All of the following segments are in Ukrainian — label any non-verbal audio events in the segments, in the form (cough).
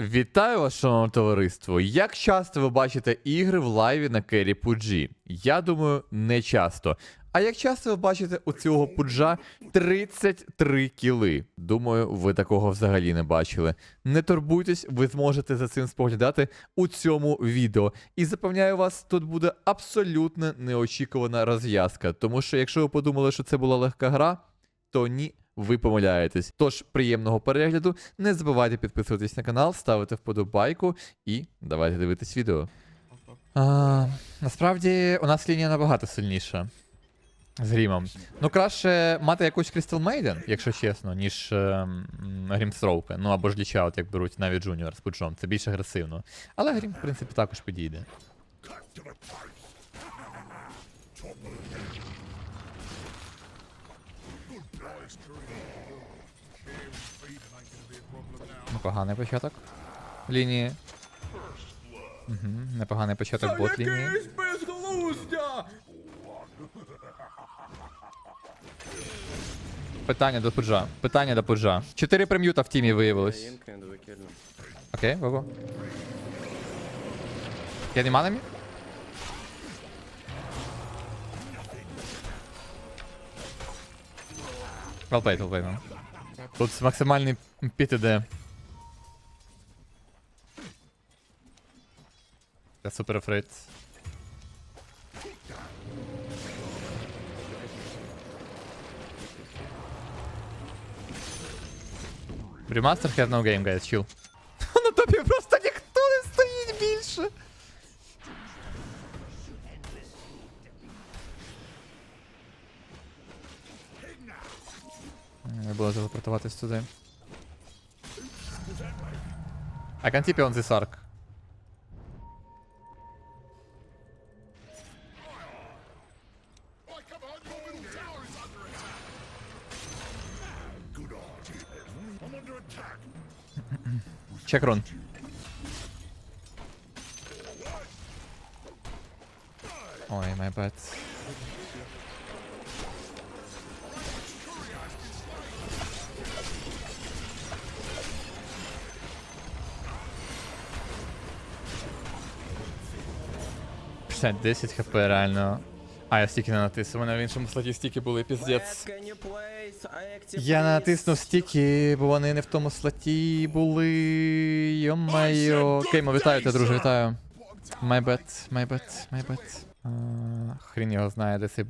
Вітаю вас, шановне товариство! Як часто ви бачите ігри в лайві на Керрі Пуджі? Я думаю, не часто. А як часто ви бачите у цього пуджа 33 кіли? Думаю, ви такого взагалі не бачили. Не турбуйтесь, ви зможете за цим споглядати у цьому відео. І запевняю вас, тут буде абсолютно неочікувана розв'язка. Тому що якщо ви подумали, що це була легка гра, то ні, ви помиляєтесь. Тож приємного перегляду. Не забувайте підписуватись на канал, ставити вподобайку і давайте дивитись відео. А, насправді у нас лінія набагато сильніша. З грімом. Ну, краще мати якусь Crystal Maiden, якщо чесно, ніж ем, Грімстроука. Ну або ж Лічаут, як беруть навіть Junior з пуджом. Це більш агресивно. Але Грім, в принципі, також підійде. Непоганий початок лінії. Угу, непоганий початок бот лінії. Питання до пуджа. Питання до пуджа. Чотири прем'юта в тімі виявилось. Не. Окей, го Я нема на мі? Well played, well played, man. Тут максимальний піт іде. Я супер афрейд. Remaster have no game, guys, chill. (laughs) На топі просто ніхто не стоїть більше. Не було телепортуватись туди. I can TP on this arc. Check run. Ой, my bad. П'ятдесят 10 хп реально. А, я стільки не натис. У мене в іншому слоті стільки були піздець. Я натиснув стільки, бо вони не в тому слоті були. Йо-майо. Кеймо, вітаю тебе, друже, вітаю. My bad, my bad, my bad. А, хрін його знає, де цей.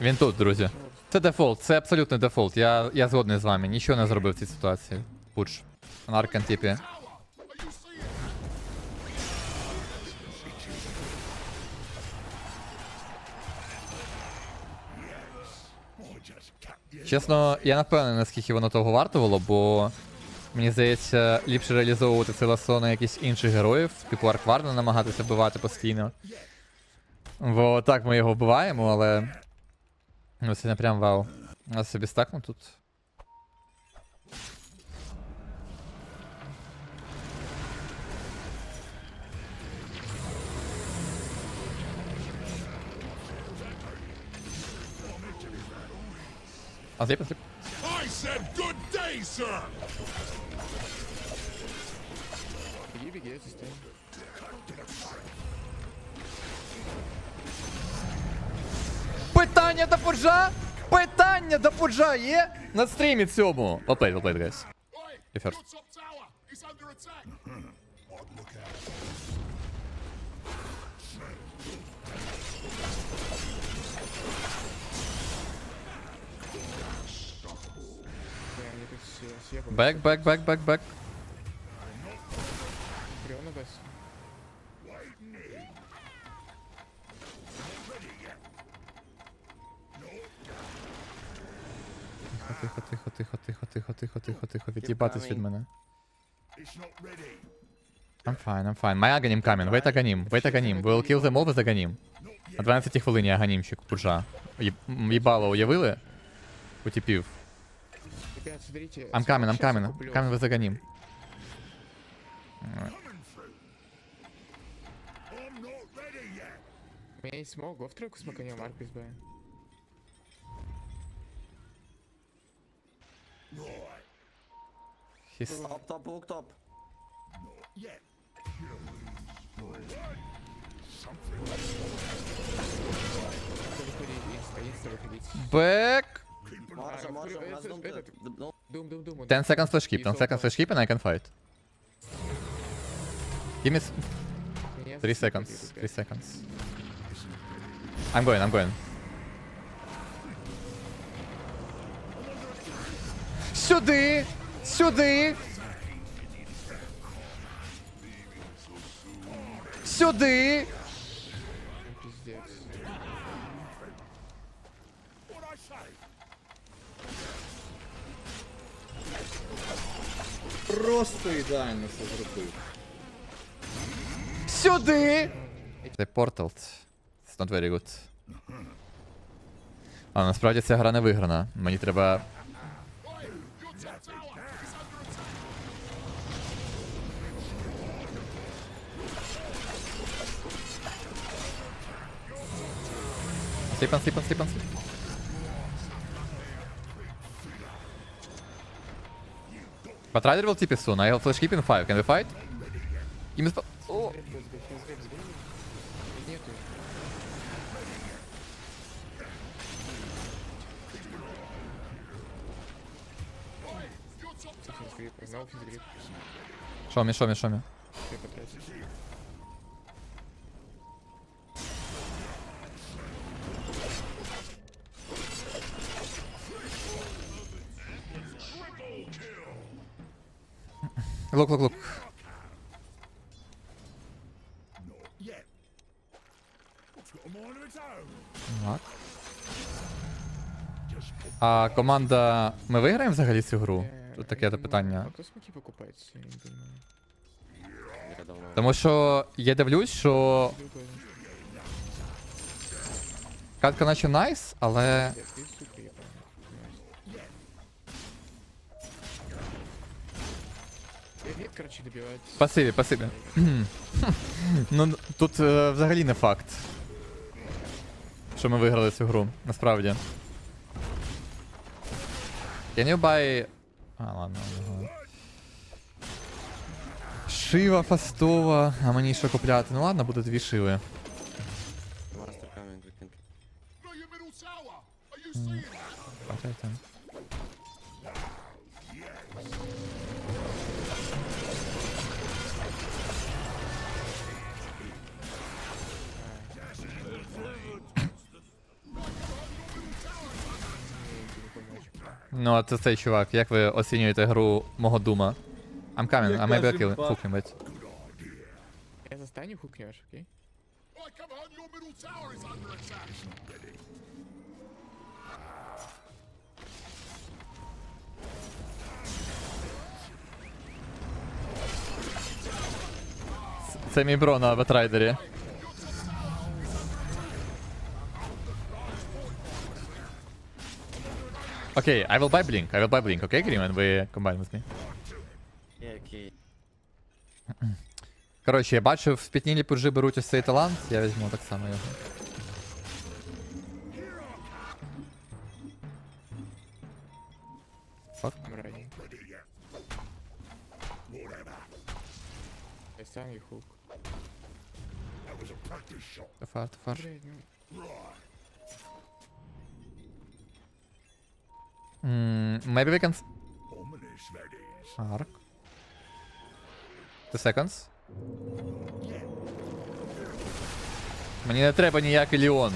Він тут, друзі. Це дефолт, це абсолютний дефолт. Я, я згодний з вами. Нічого не зробив в цій ситуації. Пуч. На аркантіпі. Чесно, я не впевнений, наскільки воно того вартувало, бо мені здається, ліпше реалізовувати це ласо на якихось інших героїв, типу Аркварна намагатися вбивати постійно. Бо так ми його вбиваємо, але. Ну, це не прям вау. Я собі стакну тут. А зліп, зліп. I said good day, sir! Беги, беги, Питання до пуджа? Питання до пуджа є? На стрімі цьому. Well played, well played, guys. Oi! You first. What's Тихо, тихо, тихо, тихо, тихо, тихо, тихо, тихо. Від'їбатись від мене. I'm fine, I'm fine. My Aghanim coming. Wait Aghanim. Wait Aghanim. We'll kill them all with Aghanim. На 12 хвилині Аганімчик, м, Їбало уявили? У типів. I'm coming, I'm coming. Coming with Aghanim. У меня есть смог, в тройку смоканем, Арк из Б. Jest. Top, top, hook, top. Back! Może, 10 seconds flash keep, 10 seconds flash keep and I can fight. Give me s- 3 seconds, 3 seconds. I'm going, I'm going. Сюди! Сюди! Сюди! Просто ідеально це зробив. Сюди! They portaled. It's not very good. А насправді ця гра не виграна. Мені треба. Sipan, sipan, sipan, sipan. But Rider will TP soon. I have flash keep in 5. Can we fight? Give me spot. Oh. Show me, show me, show me. Look, look, look. Так. А команда. Ми виграємо взагалі цю гру? Тут таке то питання. Давно. Тому що я дивлюсь, що катка наче найс, але. Я вид, короче, добивать. Пасиві, пасиві. ну, тут е, взагалі не факт. Що ми виграли цю гру, насправді. Can you buy... А, ладно, ладно. Шива фастова, а мені що купляти? Ну ладно, буде дві шиви. Ну, а це цей чувак. Як ви оцінюєте гру мого дума? I'm coming, I maybe I kill Яка him, but... Я окей? Tower is under attack. Це мій бро на Бетрайдері. Окей, I will buy Blink, I will buy Blink, окей, Grim, and we combine with me. Є, окей. Коротше, я бачу, в пітнілі пуджі беруть ось цей талант, я візьму так само його. Фак. Мрази. Я стану и хук. That was Mm, maybe we can... Arc. Two seconds. Мені не треба ніякий Ліон.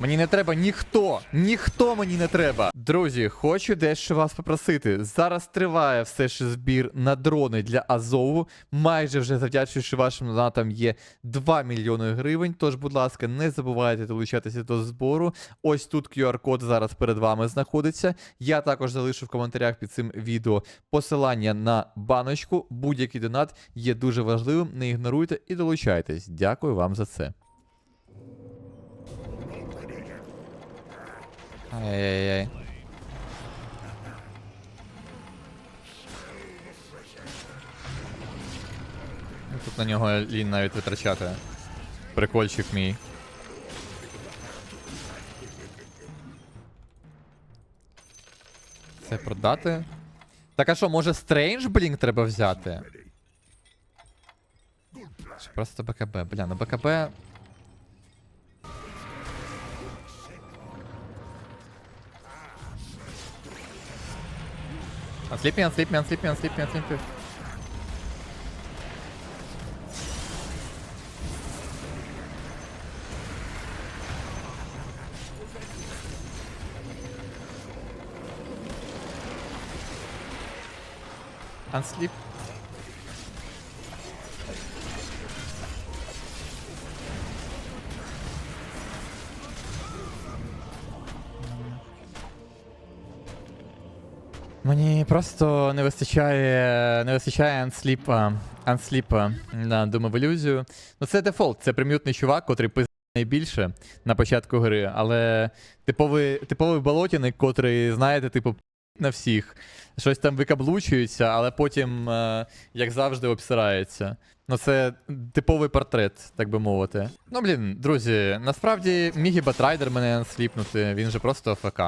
Мені не треба ніхто. Ніхто мені не треба. Друзі, хочу дещо вас попросити. Зараз триває все ж збір на дрони для Азову. Майже вже завдячуючи вашим донатам є 2 мільйони гривень. Тож, будь ласка, не забувайте долучатися до збору. Ось тут QR-код зараз перед вами знаходиться. Я також залишу в коментарях під цим відео посилання на баночку. Будь-який донат є дуже важливим. Не ігноруйте і долучайтесь. Дякую вам за це. Ай-яй-яй. Ну, Тут на нього лінь навіть витрачати. Прикольчик мій. Це продати. Так а що, може Стрейндж Блінк треба взяти? Чи Просто БКБ. Бля, ну БКБ. Han slipper, han slipper, han slipper, han slipper, han slipper. Han slipper. Мені просто не вистачає. Не вистачає ансліпа. Ансліпа на думав ілюзію. Ну це дефолт, це прим'ютний чувак, котрий пиздить найбільше на початку гри, але типовий, типовий болотяник, котрий, знаєте, типу, на всіх. Щось там викаблучується, але потім, е, як завжди, обсирається. Ну, це типовий портрет, так би мовити. Ну, блін, друзі, насправді міг і Батрайдер мене ансліпнути, він же просто АФК.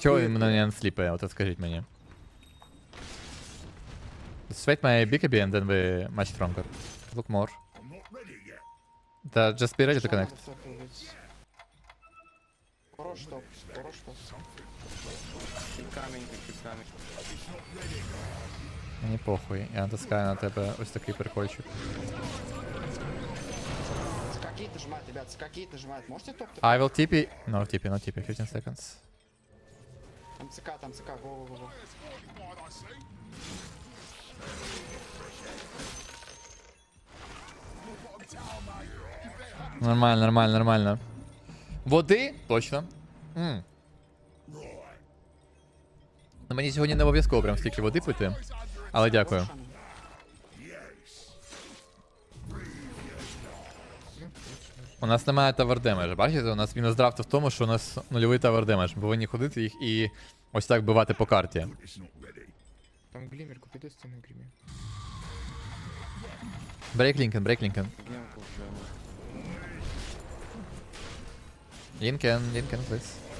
Чого він мене не ансліпає, от скажіть мені. Just wait my BKB and then we much stronger. Look more. I'm not ready yet. Да, just be ready to connect. Хорош топ, хорош топ. Keep coming, keep coming. Мені похуй, я натискаю на тебе ось такий прикольчик. Скаки нажимает, ребят, скаки нажимает. Можете топ I will TP. No TP, no TP, 15 seconds. ЦК, там ЦК, го го го Нормально, нормально, нормально. Води? Точно. М. Ну, мені сьогодні не обов'язково прям стільки води пити. Але дякую. У нас немає тавердемеджа. Бачите, у нас мінус драфту в тому, що у нас нульовий тавердемеж, бо Ми повинні ходити їх і ось так бивати по карті. Там глімер, купи до стіни грімі. Брейк Лінкен, брейк Лінкен. Лінкен, Лінкен, please.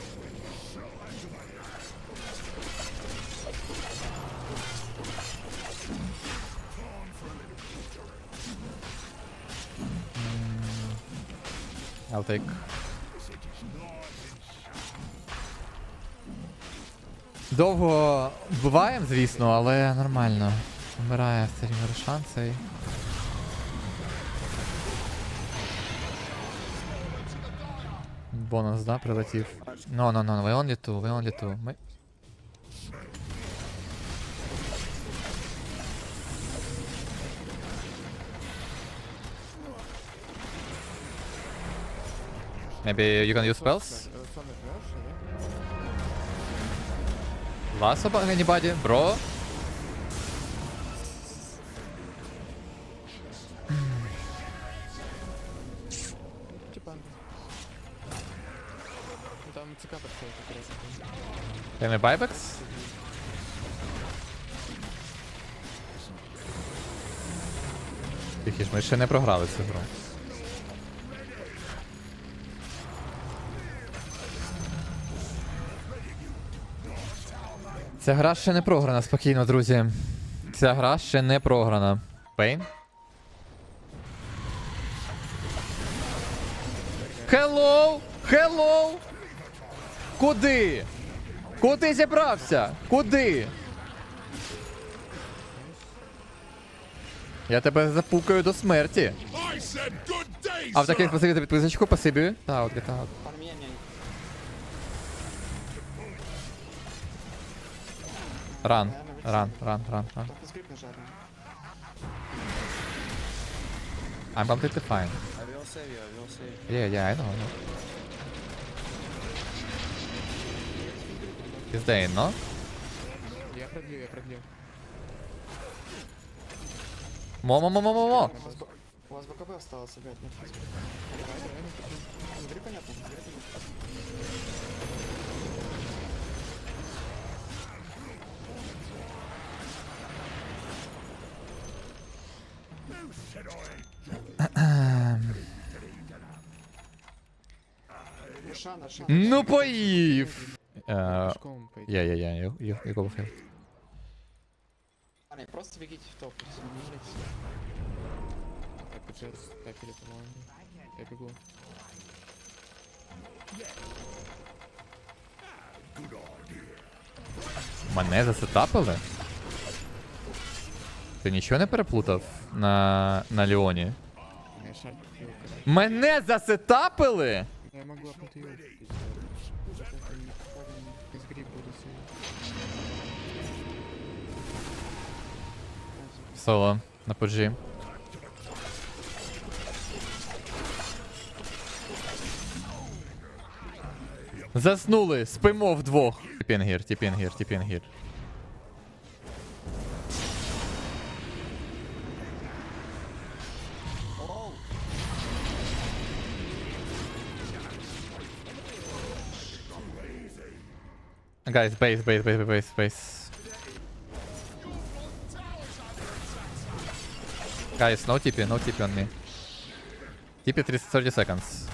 I'll take. Довго вбиваємо, звісно, але нормально. Вмирає все рівно шанси. Бонус, да, прилетів. No, no, no, we only two, we only two. Maybe you can use spells? Last of anybody? Bro? Can we buybacks? Тихі ж, ми ще не програли цю гру. Ця гра ще не програна, спокійно, друзі. Ця гра ще не програна. Пейн? Hello! Hello! Куди? Куди зібрався? Куди? Я тебе запукаю до смерті. А в таких за підписочку, спасибі. Та, от гетаут. Ран, ран, ран, ран, ран. I'm completely fine. I will save you, I will save you. Yeah, yeah, I know. Know. He's Dane, no? Я продлю, я продлю. Мо-мо-мо-мо-мо-мо! У вас, б- у вас БКБ осталось, ребят, нет. Смотри, понятно, смотри, понятно. Шана, шана. Ну поїв. Я, я, я, я, я go here. Парни, просто бегите в топ, Так, так или по-моему. Я бегу. Мене засетапили? Ти нічого не переплутав на, на Леоні? Мене засетапили? Я могу апнуть ее. Из гриб буду. Соло, на поджі. Заснули, спимо вдвох. Тіпінгір, тіпінгір, тіпінгір. Guys, base, base, base, base, base. Guys, no TP, no TP on me. TP 30, 30 seconds.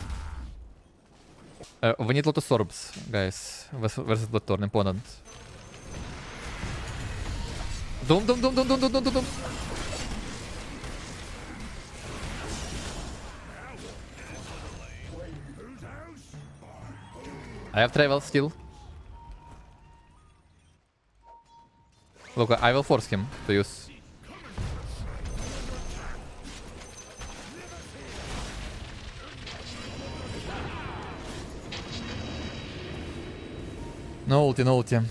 Uh, we need Lotus Orbs, guys. Vers- Versus Bloodthorn, important. Doom, doom, doom, doom, doom, doom, doom, doom, doom. I have travel still. Look, I will force him to use. No ulti, no ulti.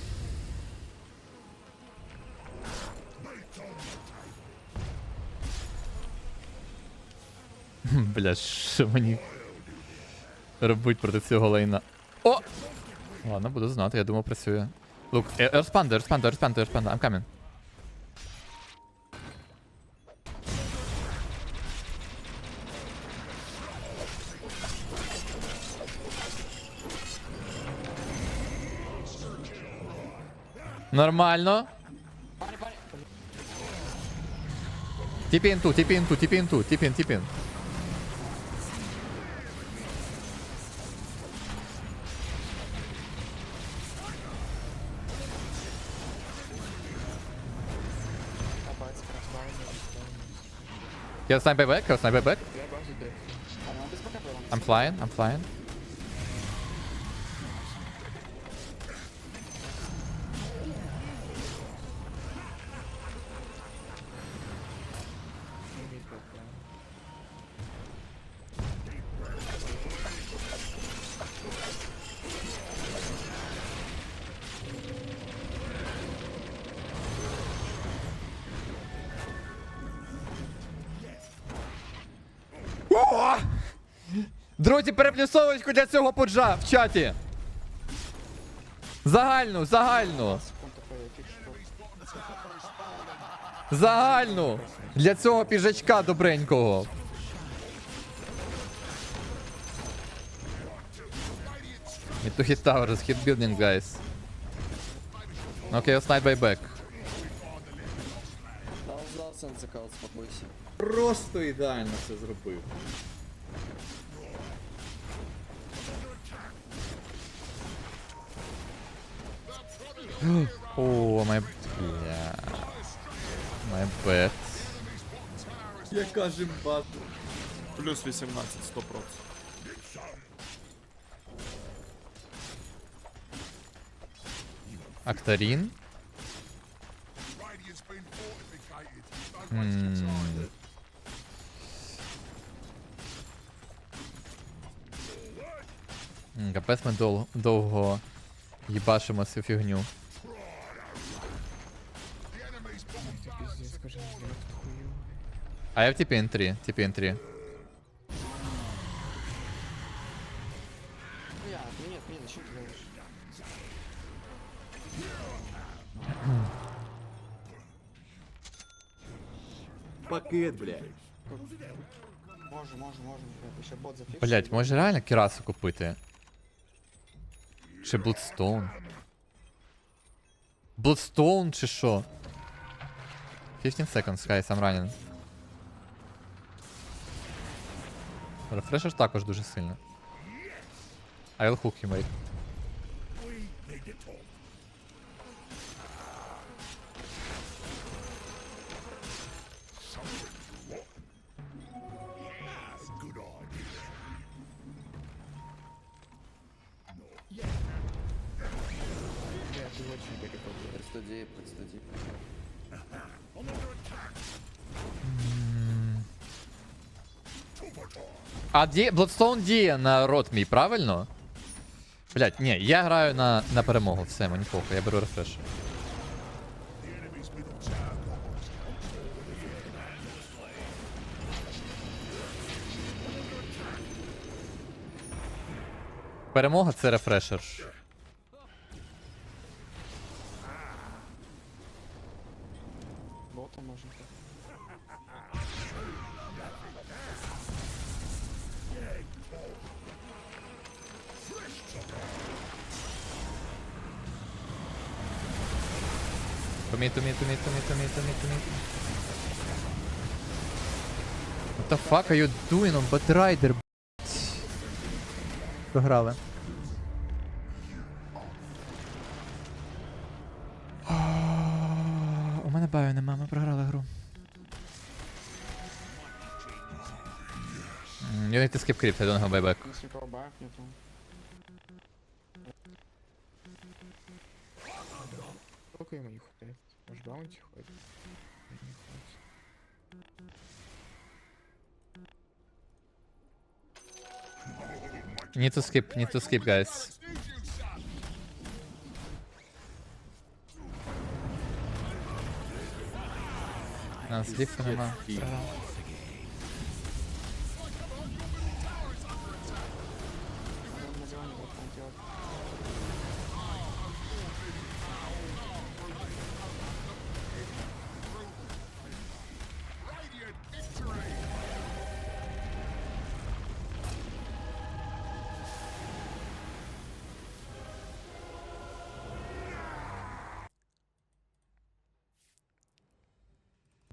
(laughs) Бля, що мені робить проти цього лейна? О! Ладно, буду знати, я думав працює. Look, Earth Panda, Earth Panda, Earth Panda, Earth I'm coming. Нормально. Типин ту, типин ту, типин ту, типин, типин. Yo, sniper back. Yo, sniper back. I'm flying. I'm flying. Друзі, переплюсовочку для цього пуджа в чаті. Загальну, загальну. Загальну. Для цього піджачка добренького. Need to hit towers, hit building, guys. Okay, I'll snipe by back. Просто ідеально це зробив. (gasps) О, май... Бля... Май бет. Яка жимба. Плюс 18, 100%. Актарин? Mm. Капець ми довго їбашимо цю фігню. А я в TPN 3, TPN 3. Ну я, отмени, отмени, зачем ты делаешь? Пакет, блядь. Можем, можем, можем, ребят, еще бот зафиксил. Блять, може реально кірасу купити? Чи Bloodstone? Bloodstone чи що? 15 seconds, guys, I'm running. Рефрешер також дуже сильно. I'll hook you, mate. Подстади, подстади. А ді... Bloodstone діє на рот мій, правильно? Блять, ні, я граю на, на перемогу, все, мені похуй, я беру рефреш. Перемога це рефрешер. Тумі, тумі, тумі, тумі, тумі, тумі, тумі. What the fuck are you doing on Batrider, блять? Програли. У мене баю нема, ми програли гру. Mm, You need to skip creep, I don't have buyback. Need to skip, need to skip, guys. Нам сліпу нема.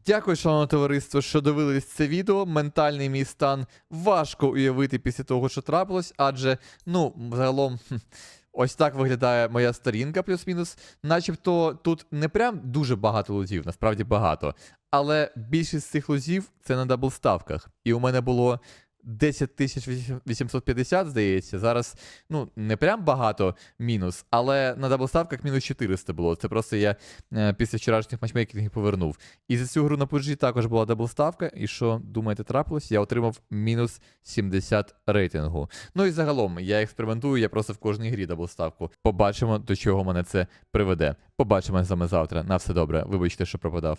Дякую, шановне товариство, що дивились це відео. Ментальний мій стан важко уявити після того, що трапилось, адже, ну, загалом, ось так виглядає моя сторінка, плюс-мінус. Начебто тут не прям дуже багато лузів, насправді багато. Але більшість цих лузів це на даблставках. І у мене було 10 850, здається. Зараз, ну, не прям багато мінус, але на даблставках мінус 400 було. Це просто я е, після вчорашніх матчмейкінгів повернув. І за цю гру на PUBG також була даблставка. І що, думаєте, трапилось? Я отримав мінус 70 рейтингу. Ну і загалом, я експериментую, я просто в кожній грі даблставку. Побачимо, до чого мене це приведе. Побачимо вами завтра. На все добре. Вибачте, що пропадав.